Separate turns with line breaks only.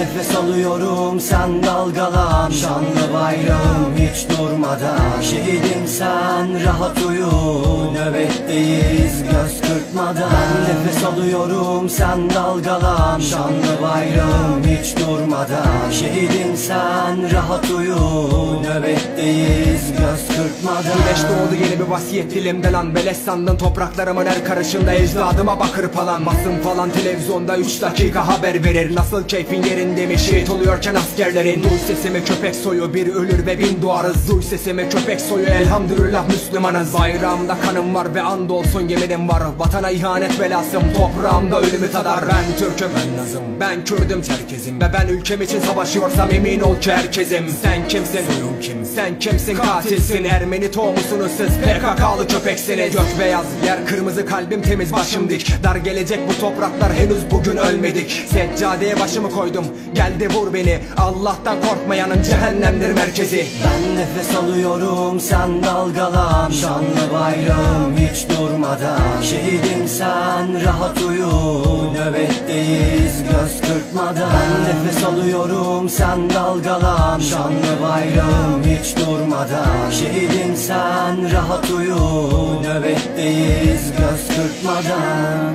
nefes alıyorum sen dalgalan. Şanlı bayrağım hiç durmadan. Şehidim sen rahat uyu. Nöbetteyiz göz kırpmadan Ben nefes alıyorum sen dalgalan. Şanlı bayrağım hiç durmadan. Şehidim sen rahat uyu Nöbetteyiz göz kırpmadan.
Güneş doğdu yeni bir vasiyet dilimde lan. Beleş sandın topraklarımın her karışında. Ecdadıma bakır falan. Basın falan televizyonda 3 dakika haber verir. Nasıl keyfin yerinde mi? Şehit oluyorken askerlerin. Duy sesimi köpek soyu. Bir ölür ve bin doğarız. Duy sesimi köpek soyu. Elhamdülillah Müslümanız. Bayrağımda kanım var ve andolsun yeminim var Vatana ihanet belasım toprağımda ölümü tadar. Ben Türk'üm ben Nazım ben Kürdüm Çerkezim. Ve ben ülkem için savaşıyorsam emin ol ki herkesim Sen kimsin? Soyun kim? Sen kimsin? Katilsin Ermeni tohumusunuz siz PKK'lı köpeksiniz. Gök beyaz yer kırmızı kalbim temiz başım dik. Dar gelecek bu topraklar henüz bugün ölmedik. Seccadeye başımı koydum geldi vur beni. Allah'tan korkmayanın cehennemdir merkezi.
Ben nefes alıyorum sen dalgalan. Şanlı bayrağım hiç durmadan. Şehidim sen rahat uyu Nöbetteyiz. Göz kırpmadan Ben nefes alıyorum. Sen dalgalan Şanlı bayrağım hiç durmadan. Şehidim sen rahat uyu Nöbetteyiz. Göz kırpmadan